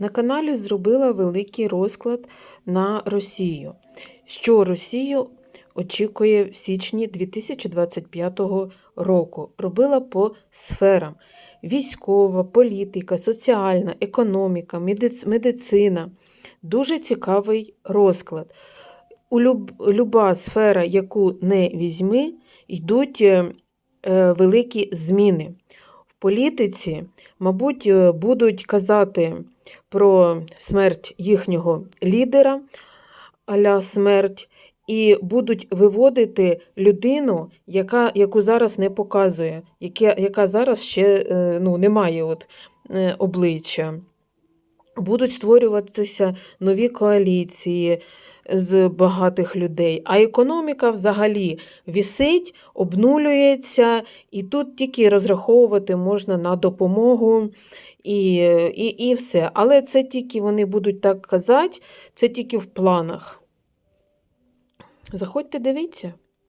На каналі зробила великий розклад на Росію. Що Росію очікує в січні 2025 року. Робила по сферам: військова, політика, соціальна, економіка, медицина. Дуже цікавий розклад. У люб, люба сфера, яку не візьми, йдуть е, е, великі зміни. Політиці, мабуть, е, будуть казати про смерть їхнього лідера, аля смерть, і будуть виводити людину, яка, яку зараз не показує, яка, яка зараз ще е, ну, не має от, е, обличчя. Будуть створюватися нові коаліції з багатих людей, а економіка взагалі вісить, обнулюється, і тут тільки розраховувати можна на допомогу і, і, і все. Але це тільки вони будуть так казати, це тільки в планах. Заходьте, дивіться.